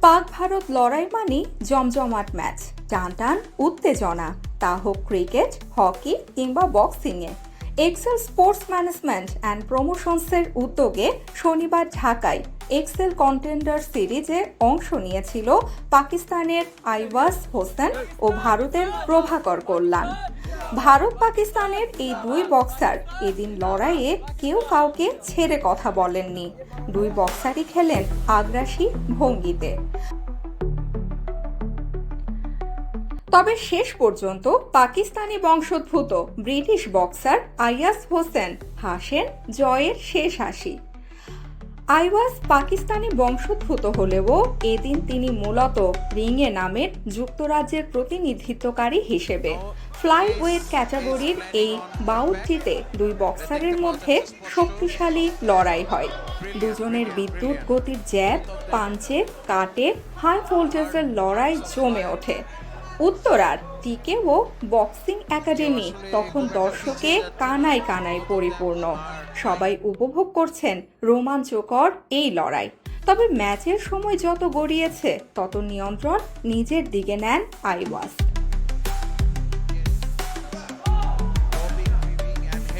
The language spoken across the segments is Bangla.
পাক ভারত লড়াই মানে জমজমাট ম্যাচ। টান টান উত্তেজনা। তা হোক ক্রিকেট হকি কিংবা বক্সিংয়ে। এক্সেল স্পোর্টস ম্যানেজমেন্ট অ্যান্ড প্রমোশনসের উদ্যোগে শনিবার ঢাকায় এক্সেল কন্টেন্ডার সিরিজে অংশ নিয়েছিল পাকিস্তানের আইওয়াস হোসেন ও ভারতের প্রভাকর কল্যাণ। ভারত পাকিস্তানের এই দুই বক্সার এদিন লড়াইয়ে কেউ কাউকে ছেড়ে কথা বলেননি। দুই বক্সারই খেলেন আগ্রাসী ভঙ্গিতে। তবে শেষ পর্যন্ত পাকিস্তানি বংশোদ্ভূত ব্রিটিশ বক্সার আয়াস হোসেন হাসেন জয়ের শেষ হাসি। আইওয়াস পাকিস্তানি বংশোদ্ভূত হলেও এদিন তিনি মূলত রিংয়ে নামের যুক্তরাজ্যের প্রতিনিধিত্বকারী হিসেবে। ফ্লাই ওয়েট ক্যাটাগরির এই বাউটটিতে দুই বক্সারের মধ্যে শক্তিশালী লড়াই হয়। দুজনের বিদ্যুৎ গতির জ্যাব পাঞ্চে, কাটে, হাই ভোল্টেজের লড়াই জমে ওঠে। উত্তরার টিকে ও বক্সিং একাডেমি, তখন দর্শকে কানায় কানায় পরিপূর্ণ। সবাই উপভোগ করছেন রোমাঞ্চকর এই লড়াই। তবে ম্যাচের সময় যত গড়িয়েছে, তত নিয়ন্ত্রণ নিজের দিকে নেন আইওয়াস।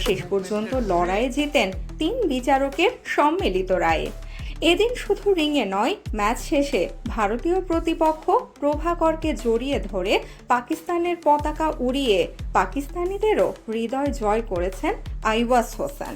শেষ পর্যন্ত লড়াইয়ে জিতেন তিন বিচারকের সম্মিলিত রায়ে। এদিন শুধু রিংয়ে নয়, ম্যাচ শেষে ভারতীয় প্রতিপক্ষ প্রভাকরকে জড়িয়ে ধরে পাকিস্তানের পতাকা উড়িয়ে পাকিস্তানিদেরও হৃদয় জয় করেছেন আইওয়াস হোসেন।